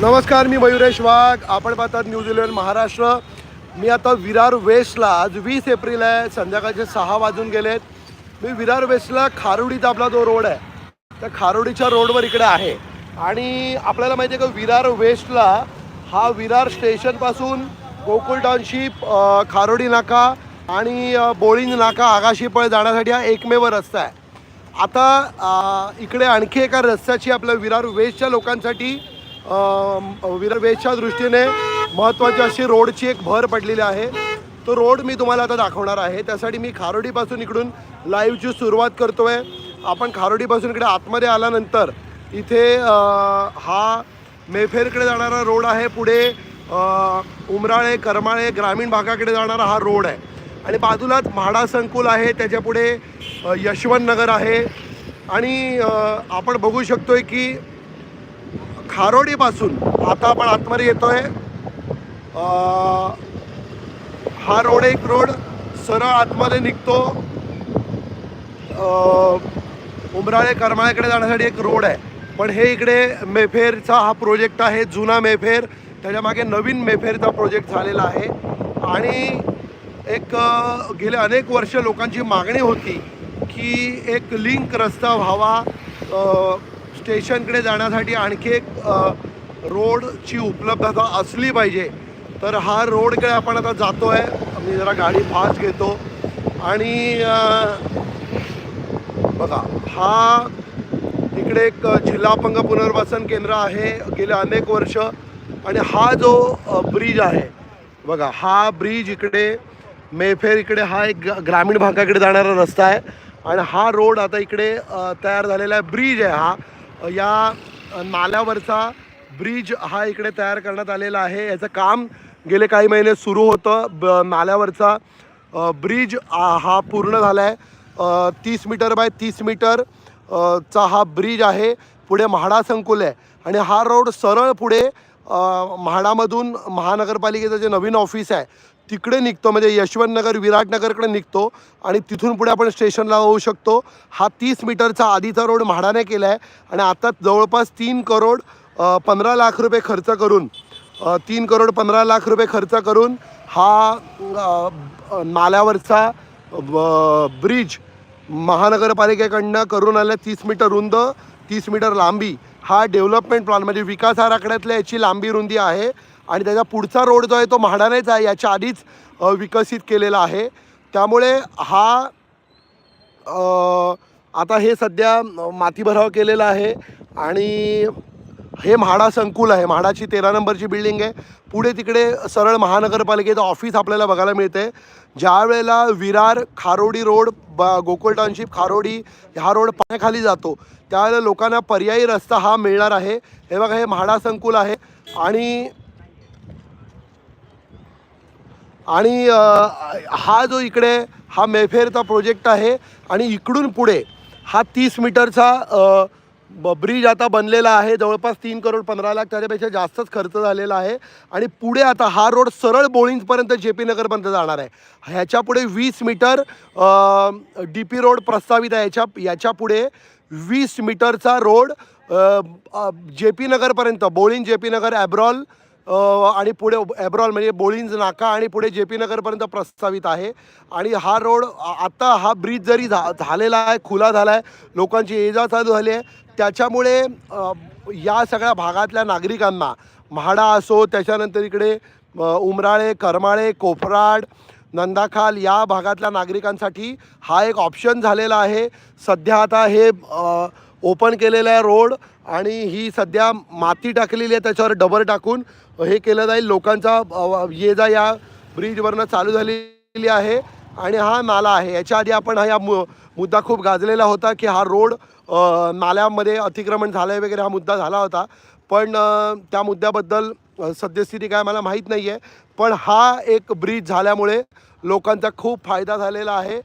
नमस्कार मी मयुरेश वाघ. आपण पाहतात न्यूज इलेव्हन महाराष्ट्र. मी आता विरार वेस्टला. आज वीस एप्रिल आहे. संध्याकाळचे सहा वाजून गेलेत. मी विरार वेस्टला खारोडीचा आपला जो रोड आहे त्या खारोडीच्या रोडवर इकडे आहे. आणि आपल्याला माहिती आहे का विरार वेस्टला हा विरार स्टेशनपासून गोकुळ टाउनशिप खारोडी नाका आणि बोळिंग नाका आगाशीपळ जाण्यासाठी हा एकमेव रस्ता आहे. आता इकडे आणखी एका रस्त्याची आपल्या विरार वेस्टच्या लोकांसाठी विरार वेस्टच्या दृष्टीने महत्त्वाची अशी रोडची एक भर पडलेली आहे. तो रोड मी तुम्हाला आता दाखवणार आहे. त्यासाठी मी खारोडीपासून इकडून लाईव्हची सुरुवात करतो आहे आपण खारोडीपासून इकडे आतमध्ये आल्यानंतर इथे हा मेफेरकडे जाणारा रोड आहे. पुढे उमराळे करमाळे ग्रामीण भागाकडे जाणारा हा रोड आहे. आणि बाजूलाच म्हाडा संकुल आहे त्याच्यापुढे यशवंत नगर आहे. आणि आपण बघू शकतोय की खारोडीपासून आता आपण आतमध्ये येतो आहे हा रोड एक रोड सरळ आतमध्ये निघतो. उमराळे करमाळ्याकडे जाण्यासाठी एक रोड आहे. पण हे इकडे मेफेरचा हा प्रोजेक्ट आहे जुना मेफेर. त्याच्यामागे नवीन मेफेरचा प्रोजेक्ट झालेला आहे. आणि एक गेले अनेक वर्ष लोकांची मागणी होती की एक लिंक रस्ता व्हावा स्टेशनकडे जाण्यासाठी आणखी एक रोडची उपलब्धता असली पाहिजे. तर हा रोडकडे आपण आता जातो आहे मी जरा गाडी फास्ट घेतो. आणि बघा हा इकडे एक जिल्हा अपंग पुनर्वसन केंद्र आहे गेले अनेक वर्ष. आणि हा जो ब्रिज आहे बघा हा ब्रिज इकडे मेफेर इकडे हा एक ग्रामीण भागाकडे जाणारा रस्ता आहे. आणि हा रोड आता इकडे तयार झालेला आहे. ब्रिज आहे हा. या नाल्यावरचा ब्रिज हा इकडे तयार करण्यात आलेला आहे. याचं काम गेले काही महिने सुरू होतं. ब नाल्यावरचा ब्रिज हा पूर्ण झाला आहे तीस मीटर बाय तीस मीटर चा हा ब्रिज आहे. पुढे म्हाडा संकुल आहे. आणि हा रोड सरळ पुढे म्हाडामधून महानगरपालिकेचं जे नवीन ऑफिस आहे तिकडे निघतो म्हणजे यशवंतनगर विराटनगरकडे निघतो आणि तिथून पुढे आपण स्टेशनला होऊ शकतो. हा तीस मीटरचा आधीचा रोड म्हाडाने केला आहे आणि आता जवळपास तीन करोड पंधरा लाख रुपये खर्च करून तीन करोड पंधरा लाख रुपये खर्च करून हा नाल्यावरचा ब्रिज महानगरपालिकेकडनं करून आलं तीस मीटर रुंद तीस मीटर लांबी हा डेव्हलपमेंट प्लॅन म्हणजे विकास आराखड्यातल्या याची लांबी रुंदी आहे. आणि त्याचा पुढचा रोड जो आहे तो म्हाडानेच आहे याच्या आधीच विकसित केलेला आहे. त्यामुळे हा आता हे सध्या मातीभराव माती भराव केलेला आहे. आणि हे म्हाडा संकुल आहे. म्हाडाची तेरा नंबरची बिल्डिंग आहे. पुढे तिकडे सरळ महानगरपालिकेचं ऑफिस आपल्याला बघायला मिळते. ज्या वेळेला विरार खारोडी रोड ब गोकुळ टाउनशिप खारोडी हा रोड पाण्याखाली जातो त्यावेळेला लोकांना पर्यायी रस्ता हा मिळणार आहे. हे बघा हे म्हाडा संकुल आहे. आणि आणि हा जो इकडे हा मेफेरचा प्रोजेक्ट आहे आणि इकडून पुढे हा तीस मीटरचा ब्रिज आता बनलेला आहे. जवळपास तीन करोड पंधरा लाख त्याच्यापेक्षा जास्तच खर्च झालेला आहे. आणि पुढे आता हा रोड सरळ बोळींजपर्यंत जे पी नगरपर्यंत जाणार आहे. ह्याच्या पुढे वीस मीटर डी पी रोड प्रस्तावित आहे. याच्या याच्यापुढे वीस मीटरचा रोड जे पी नगरपर्यंत बोळीन जे पी नगर ॲब्रॉल आणि पुढे ॲब्रॉल म्हणजे बोळींज नाका आणि पुढे जे पी नगरपर्यंत प्रस्तावित आहे. आणि हा रोड आता हा ब्रिज जरी झा झालेला आहे खुला झाला आहे लोकांची ये जा चालू झाली आहे. त्याच्यामुळे या सगळ्या भागातल्या नागरिकांना म्हाडा असो त्याच्यानंतर इकडे उमराळे करमाळे कोपराड नंदाखाल या भागातल्या नागरिकांसाठी हा एक ऑप्शन झालेला आहे. सध्या आता हे ओपन केलेलं आहे रोड. आणि ही सध्या माती टाकलेली आहे त्याच्यावर डबर टाकून हे केलं जाईल. लोकांचा ये जा या ब्रिजवरनं चालू झालेली आहे आणि हा नाला आहे. याच्या आधी आपण हा या मु मुद्दा खूप गाजलेला होता की हा रोड नाल्यामध्ये अतिक्रमण झालं आहे वगैरे हा मुद्दा झाला होता. पण त्या मुद्द्याबद्दल सद्यस्थिती काय मला माहीत नाही आहे पण हा एक ब्रिज झाल्यामुळे लोकांचा खूप फायदा झालेला आहे.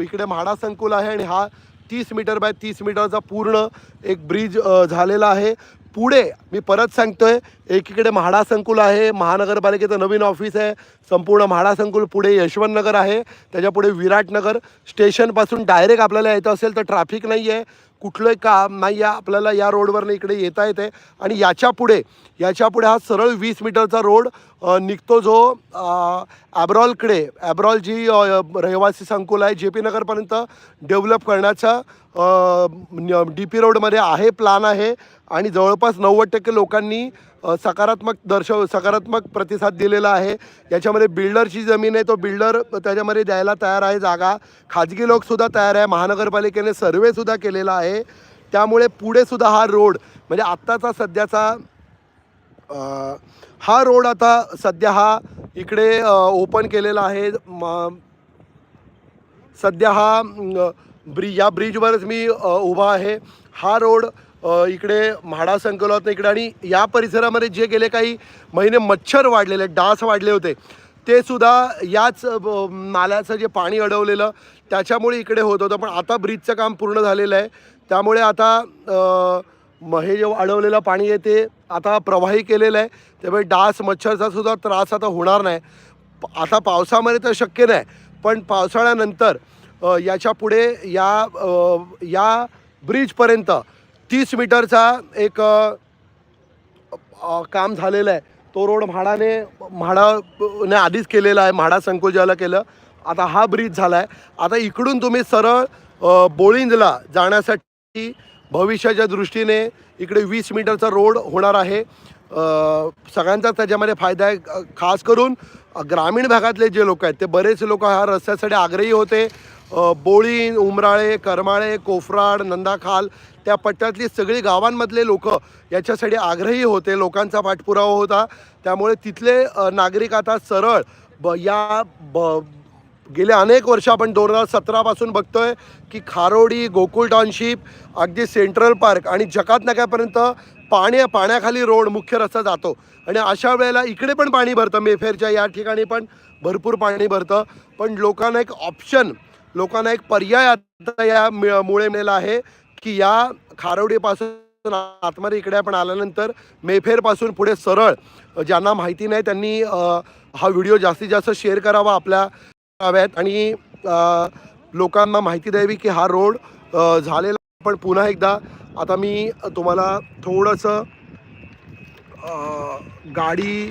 इकडे म्हाडा संकुल आहे आणि हा तीस मीटर बाय तीस मीटरचा पूर्ण एक ब्रिज झालेला आहे. पुढे मी परत सांगतोय एकीकडे म्हाडा संकुल आहे महानगरपालिकेचं नवीन ऑफिस आहे संपूर्ण म्हाडा संकुल पुढे यशवंतनगर आहे त्याच्या पुढे विराटनगर स्टेशनपासून डायरेक्ट आपल्याला यायचं असेल तर ट्रॅफिक नाही आहे कुठलंही काम नाही आहे आपल्याला या रोडवरनं इकडे येता येते आणि याच्यापुढे याच्यापुढे हा सरळ वीस मीटरचा रोड निघतो जो ॲब्रॉलकडे ॲब्रॉल जी रहिवासी संकुल आहे जे पी नगरपर्यंत डेव्हलप करण्याचा डी पी रोडमध्ये आहे प्लान आहे. आणि जवळपास नव्वद टक्के लोकांनी सकारात्मक दर्शव सकारात्मक प्रतिसाद दिलेला आहे. याच्यामध्ये बिल्डरची जमीन आहे तो बिल्डर त्याच्यामध्ये द्यायला तयार आहे जागा. खाजगी लोकसुद्धा तयार आहे महानगरपालिकेने सर्वेसुद्धा केलेला आहे. त्यामुळे पुढेसुद्धा हा रोड म्हणजे आत्ताचा सध्याचा हा रोड आता सध्या हा इकडे ओपन केलेला आहे. म- सध्या हा अं, ब्रि या ब्रिजवरच मी उभा आहे. हा रोड इकडे म्हाडा संकुलात इकडे आणि या परिसरामध्ये जे गेले काही महिने मच्छर वाढलेले डास वाढले होते ते सुद्धा याच नाल्याचं जे पाणी अडवलेलं त्याच्यामुळे इकडे होत होतं. पण आता ब्रिजचं काम पूर्ण झालेलं आहे. त्यामुळे आता मग हे जे अडवलेलं पाणी आहे ते आता प्रवाही केलेलं आहे. त्यामुळे डास मच्छरचा सुद्धा त्रास आता होणार नाही. आता पावसामध्ये तर शक्य नाही. पण पावसाळ्यानंतर याच्यापुढे या या ब्रिजपर्यंत तीस मीटरचा एक काम झालेलं आहे. तो रोड म्हाडाने म्हाडाने आधीच केलेला आहे. म्हाडा संकुल केलं. आता हा ब्रिज झाला आहे आता इकडून तुम्ही सरळ अ, बोळिंजला जाण्यासाठी भविष्याच्या दृष्टीने इकडे वीस मीटरचा रोड होणार आहे. सगळ्यांचा त्याच्यामध्ये फायदा आहे खास करून ग्रामीण भागातले जे लोक आहेत ते बरेच लोक ह्या रस्त्यासाठी आग्रही होते. बोळी उमराळे करमाळे कोफराड नंदाखाल त्या पट्ट्यातली सगळी गावांमधले लोक याच्यासाठी आग्रही होते. लोकांचा पाठपुरावा होता. त्यामुळे तिथले नागरिक आता सरळ ब या ब गेल्या अनेक वर्ष आपण दोन हजार सतरापासून बघतोय की खारोडी गोकुळ टाउनशिप अगदी सेंट्रल पार्क आणि जकात नाक्यापर्यंत पाणी पाण्याखाली रोड मुख्य रस्ता जातो. आणि अशा वेळेला इकडे पण पाणी भरतं. मेफेरच्या या ठिकाणी पण भरपूर पाणी भरतं. पण लोकांना एक ऑप्शन लोकांना एक पर्याय आता या मुळे मिळाला आहे की या खारोडीपासून आतमध्ये इकडे आपण आल्यानंतर मेफेरपासून पुढे सरळ ज्यांना माहिती नाही त्यांनी हा व्हिडिओ जास्तीत जास्त शेअर करावा आपल्या कराव्यात आणि लोकांना माहिती द्यावी की हा रोड झालेला पण पुन्हा एकदा आता मी तुम्हाला थोडंसं गाडी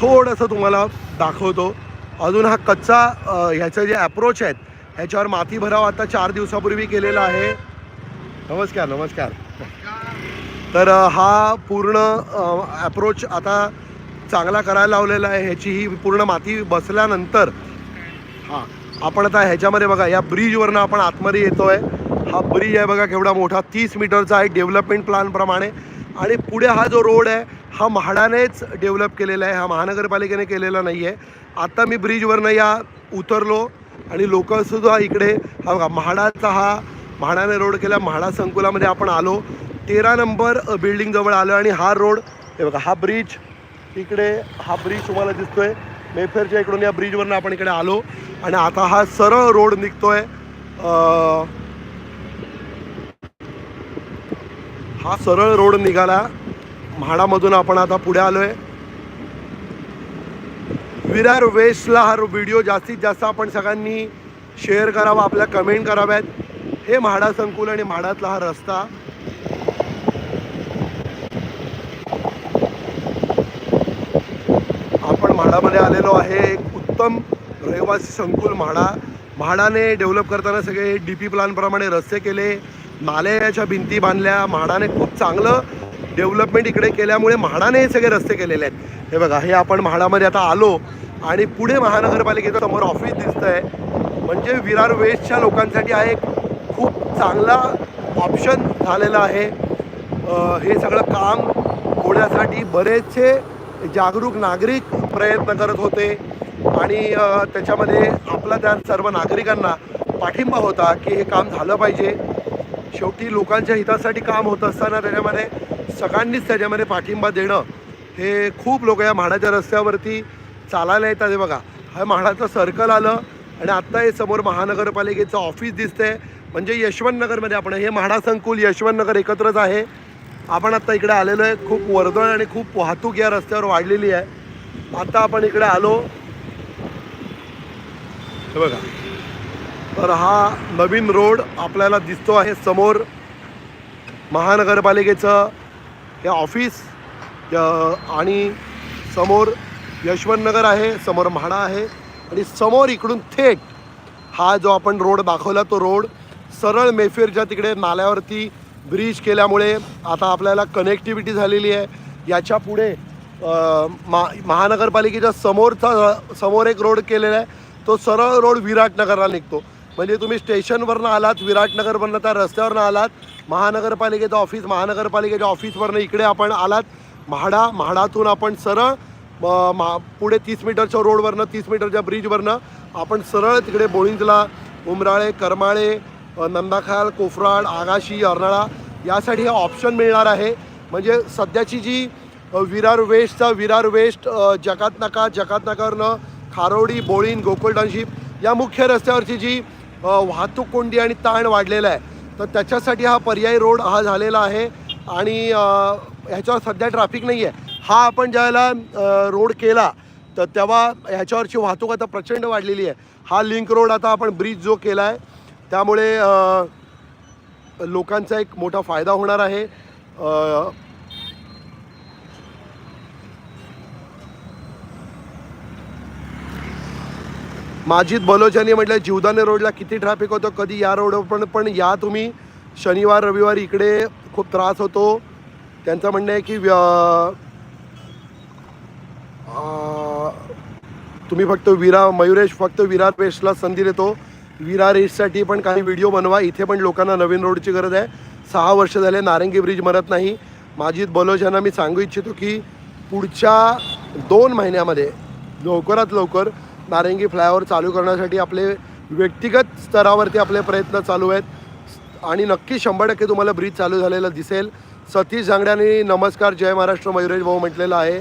थोडंसं तुम्हाला दाखवतो. अजून हा कच्चा ह्याचं जे अप्रोच आहेत ह्याच्यावर माती भराव आता चार दिवसापूर्वी केलेला आहे. नमस्कार नमस्कार. तर हा पूर्ण अप्रोच आता चांगला करायला लावलेला आहे. ह्याची ही पूर्ण माती बसल्यानंतर हां. आपण आता ह्याच्यामध्ये बघा या ब्रिजवरनं आपण आतमध्ये येतोय. हा ब्रिज आहे बघा केवढा मोठा. तीस मीटरचा आहे डेव्हलपमेंट प्लॅनप्रमाणे आणि पुढे हा जो रोड आहे हा म्हाडानेच डेव्हलप केलेला आहे. हा महानगरपालिकेने केलेला नाही आहे आता मी ब्रिजवरनं या उतरलो आणि लोकंसुद्धा इकडे हा बघा म्हाडाचा हा म्हाडाने रोड केला. म्हाडा संकुलामध्ये आपण आलो. तेरा नंबर बिल्डिंगजवळ आलो आणि हा रोड हे बघा हा ब्रिज इकडे हा ब्रिज तुम्हाला दिसतोय. मेफेरच्या इकडून या ब्रिजवरनं आपण इकडे आलो. आणि आता हा सरळ रोड निघतोय. हा सरळ रोड निघाला. म्हाडामधून आपण आता पुढे आलोय. विरार वेस्टला हा व्हिडिओ जास्तीत जास्त आपण सगळ्यांनी शेअर करावा आपल्या कमेंट कराव्यात. हे म्हाडा संकुल आणि म्हाडातला हा रस्ता आपण म्हाडामध्ये आलेलो आहे एक उत्तम रहिवासी संकुल म्हाडा. म्हाडाने डेव्हलप करताना सगळे डी पी प्लॅनप्रमाणे रस्ते केले नाल्याच्या भिंती बांधल्या. म्हाडाने खूप चांगलं डेव्हलपमेंट इकडे केल्यामुळे म्हाडाने हे सगळे रस्ते केलेले आहेत. हे बघा हे आपण म्हाडामध्ये आता आलो आणि पुढे महानगरपालिकेचं समोर ऑफिस दिसतं आहे म्हणजे विरार वेस्टच्या लोकांसाठी हा एक खूप चांगला ऑप्शन झालेला आहे. हे सगळं काम होण्यासाठी बरेचसे जागरूक नागरिक प्रयत्न करत होते. आणि त्याच्यामध्ये आपला त्या सर्व नागरिकांना पाठिंबा होता की हे काम झालं पाहिजे. शेवटी लोकांच्या हितासाठी काम होत असताना त्याच्यामध्ये सगळ्यांनीच त्याच्यामध्ये पाठिंबा देणं हे खूप लोक या म्हाडाच्या रस्त्यावरती चालायला येतात हे बघा. हा म्हाडाचं सर्कल आलं आणि आत्ता हे समोर महानगरपालिकेचं ऑफिस दिसतंय. म्हणजे यशवंतनगरमध्ये आपण हे म्हाडा संकुल यशवंतनगर एकत्रच आहे. आपण आत्ता इकडे आलेलो आहे. खूप वर्दळ आणि खूप वाहतूक या रस्त्यावर वाढलेली आहे. आता आपण इकडे आलो. हे बघा. तर हा नवीन रोड आपल्याला दिसतो आहे समोर. महानगरपालिकेचं हे ऑफिस आणि समोर यशवंतनगर आहे समोर म्हाडा आहे आणि समोर इकडून थेट हा जो आपण रोड दाखवला तो रोड सरळ मेफेरच्या तिकडे नाल्यावरती ब्रिज केल्यामुळे आता आपल्याला कनेक्टिव्हिटी झालेली आहे. याच्यापुढे मा महानगरपालिकेच्या समोरचा समोर एक रोड केलेला आहे. तो सरळ रोड विराटनगरला निघतो. म्हणजे तुम्ही स्टेशनवरनं आलात विराटनगरवरनं त्या रस्त्यावरनं आलात महानगरपालिकेचं ऑफिस महानगरपालिकेच्या ऑफिसवरनं इकडे आपण आलात. म्हाडा म्हाडातून आपण सरळ म- मा पुढे तीस मीटरच्या रोडवरनं तीस मीटरच्या ब्रिजवरनं आपण सरळ तिकडे बोळिंजला उमराळे करमाळे नंदाखाल कोफराड आगाशी अर्नाळा यासाठी हे ऑप्शन मिळणार आहे. म्हणजे सध्याची जी विरार वेस्टचा विरार वेस्ट जकात नाका जकात नाकावरनं खारोडी बोळीन गोकुळ टाउनशिप या मुख्य रस्त्यावरची जी वाहतूक कोंडी आणि ताण वाढलेला आहे तर त्याच्यासाठी हा पर्यायी रोड हा झालेला आहे आणि ह्याच्यावर सध्या ट्रॅफिक नाही आहे हा आपण ज्यावेळेला रोड केला तर तेव्हा ह्याच्यावरची वाहतूक आता प्रचंड वाढलेली आहे. हा लिंक रोड आता आपण ब्रिज जो केला आहे त्यामुळे लोकांचा एक मोठा फायदा होणार आहे. माजिद बलोजानी म्हटलं जीवदाने रोडला किती ट्रॅफिक होतो कधी या रोडवर पण पण या तुम्ही. शनिवार रविवार इकडे खूप त्रास होतो. त्यांचं म्हणणं आहे की व्य- तुम्ही फक्त विरा मयुरेश फक्त विरार वेस्टला संधी देतो. विरार रेससाठी पण काही व्हिडिओ बनवा. इथे पण लोकांना नवीन रोडची गरज आहे. सहा वर्ष झाले नारंगी ब्रिज मरत नाही. माजिद बलोच यांना मी सांगू इच्छितो की पुढच्या दोन महिन्यामध्ये लवकरात लवकर नारंगी फ्लायओव्हर चालू करण्यासाठी आपले व्यक्तिगत स्तरावरती आपले प्रयत्न चालू आहेत. आणि नक्की शंभर टक्के तुम्हाला ब्रिज चालू झालेलं दिसेल. सतीश झांगड्यांनी नमस्कार जय महाराष्ट्र मयुरेश भाऊ म्हटलेलं आहे.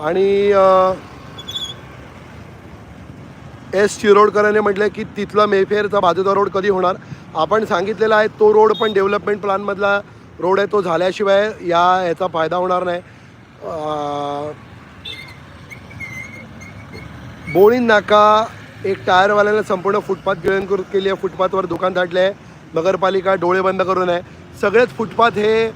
आणि एस शिरोडकरांनी म्हटलं की तिथला मेफेअरचा बाजूचा रोड कधी होणार? आपण सांगितलेला आहे तो रोड पण डेव्हलपमेंट प्लॅनमधला रोड आहे तो झाल्याशिवाय या ह्याचा फायदा होणार नाही. बोळी नाका एक टायरवाल्यानं संपूर्ण फुटपाथ गिळणकृत केली आहे फुटपाथवर दुकान धाडले आहे नगरपालिका डोळे बंद करून आहे. सगळेच फुटपाथ हे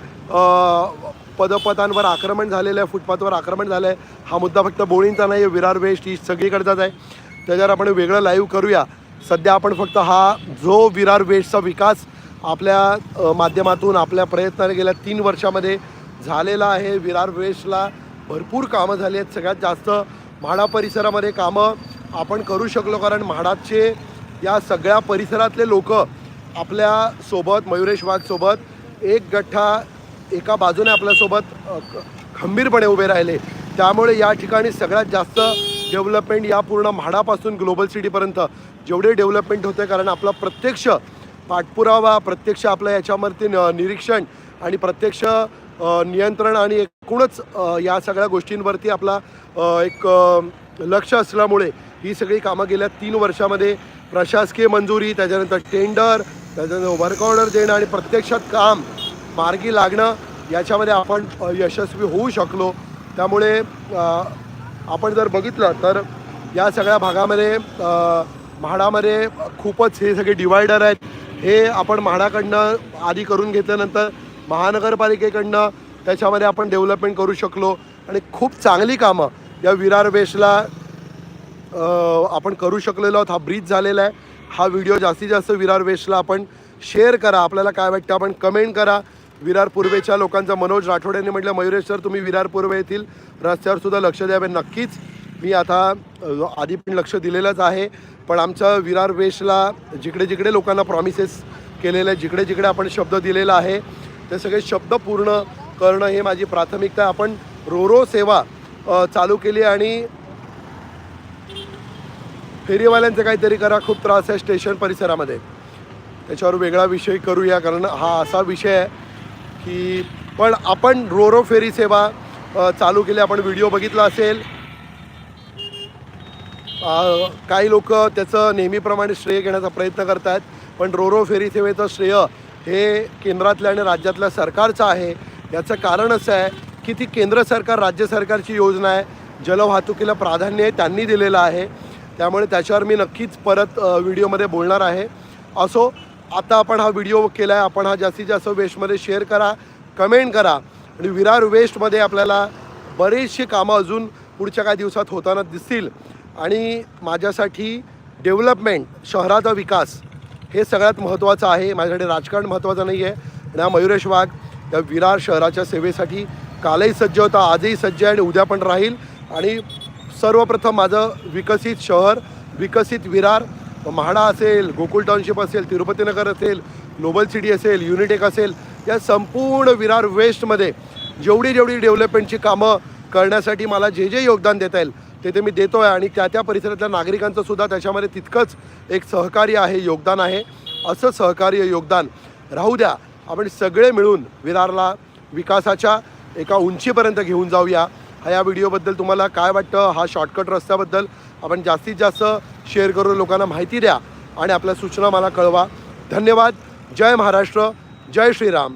पदपथांवर आक्रमण झालेलं आहे फुटपाथवर आक्रमण झालं आहे हा मुद्दा फक्त बोळींचा नाही आहे विरार वेस्ट ईस्ट सगळीकडचाच आहे. त्याच्यावर आपण वेगळं लाईव्ह करूया. सध्या आपण फक्त हा जो विरार वेस्टचा विकास आपल्या माध्यमातून आपल्या प्रयत्नाने गेल्या तीन वर्षामध्ये झालेला आहे विरार वेस्टला भरपूर कामं झाली आहेत. सगळ्यात जास्त म्हाडा परिसरामध्ये कामं आपण करू शकलो कारण म्हाडाचे या सगळ्या परिसरातले लोक आपल्यासोबत मयुरेश वाघसोबत एक गठ्ठा एका बाजूने आपल्यासोबत खंबीरपणे उभे राहिले. त्यामुळे या ठिकाणी सगळ्यात जास्त डेव्हलपमेंट या पूर्ण म्हाडापासून ग्लोबल सिटीपर्यंत जेवढे डेव्हलपमेंट होते कारण आपला प्रत्यक्ष पाठपुरावा प्रत्यक्ष आपलं याच्यावरती न- निरीक्षण आणि प्रत्यक्ष नियंत्रण आणि एकूणच या सगळ्या गोष्टींवरती आपला एक लक्ष असल्यामुळे ही सगळी कामं गेल्या तीन वर्षामध्ये प्रशासकीय मंजुरी त्याच्यानंतर टेंडर त्याच्यानंतर वर्क ऑर्डर देणं आणि प्रत्यक्षात काम मार्गी लागणं याच्यामध्ये आपण यशस्वी होऊ शकलो. त्यामुळे आपण जर बघितलं तर या सगळ्या भागामध्ये म्हाडामध्ये खूपच हे सगळे डिवायडर आहेत. हे आपण म्हाडाकडनं आधी करून घेतल्यानंतर महानगरपालिकेकडनं त्याच्यामध्ये आपण डेव्हलपमेंट करू शकलो. आणि खूप चांगली कामं या विरार वेस्टला आपण करू शकलेलो आहोत. हा ब्रिज झालेला आहे. हा व्हिडिओ जास्तीत जास्त विरार वेस्टला आपण शेअर करा. आपल्याला काय वाटतं आपण कमेंट करा. विरार पूर्वेच्या लोकांचा मनोज राठोड यांनी म्हटलं मयुरेश सर तुम्ही विरार पूर्व येथील रस्त्यावर सुद्धा लक्ष द्यावे नक्कीच. मी आता आधी पण लक्ष दिलेलंच आहे. पण आमच्या विरार वेशला जिकडे जिकडे लोकांना प्रॉमिसेस केलेलं आहे जिकडे जिकडे आपण शब्द दिलेला आहे ते सगळे शब्द पूर्ण करणं हे माझी प्राथमिकता आपण रोरो सेवा चालू केली आणि फेरीवाल्यांचं काहीतरी करा खूप त्रास आहे स्टेशन परिसरामध्ये. त्याच्यावर वेगळा विषय करूया कारण हा असा विषय आहे की पण आपण रोरो फेरी सेवा चालू केली. आपण व्हिडिओ बघितला असेल. काही लोक त्याचं नेहमीप्रमाणे श्रेय घेण्याचा प्रयत्न करत आहेत पण रोरो फेरी सेवेचं श्रेय हे केंद्रातल्या आणि राज्यातल्या सरकारचं आहे. याचं कारण असं आहे की ती केंद्र सरकार राज्य सरकारची योजना आहे. जलवाहतुकीला प्राधान्य त्यांनी दिलेलं आहे. त्यामुळे त्याच्यावर मी नक्कीच परत व्हिडिओमध्ये बोलणार आहे. असो आता आपण हा व्हिडिओ केला आहे आपण हा जास्तीत जास्त वेस्टमध्ये शेअर करा कमेंट करा. आणि विरार वेस्टमध्ये आपल्याला बरेचशी कामं अजून पुढच्या काही दिवसात होताना दिसतील. आणि माझ्यासाठी डेव्हलपमेंट शहराचा विकास हे सगळ्यात महत्त्वाचं आहे. माझ्यासाठी राजकारण महत्त्वाचं नाही आहे. ना मयुरेश वाघ या विरार शहराच्या सेवेसाठी कालही सज्ज होता आजही सज्ज आहे आणि उद्या पण राहील. आणि सर्वप्रथम माझं विकसित शहर विकसित विरार म्हाडा असेल गोकुळ टाउनशिप असेल तिरुपतीनगर असेल ग्लोबल सिटी असेल युनिटेक असेल या संपूर्ण विरार वेस्टमध्ये जेवढी जेवढी डेव्हलपमेंटची कामं करण्यासाठी मला जे जे योगदान देता येईल ते ते मी देतो आहे आणि त्या त्या परिसरातल्या नागरिकांचं सुद्धा त्याच्यामध्ये तितकंच एक सहकार्य आहे योगदान आहे. असं सहकार्य योगदान. राहू द्या. आपण सगळे मिळून विरारला विकासाच्या एका उंचीपर्यंत घेऊन जाऊया. हा या व्हिडिओबद्दल तुम्हाला काय वाटतं? हा शॉर्टकट रस्त्याबद्दल आपण जास्तीत जास्त शेअर करून लोकांना माहिती द्या आणि आपल्या सूचना मला कळवा. धन्यवाद. जय महाराष्ट्र. जय श्रीराम.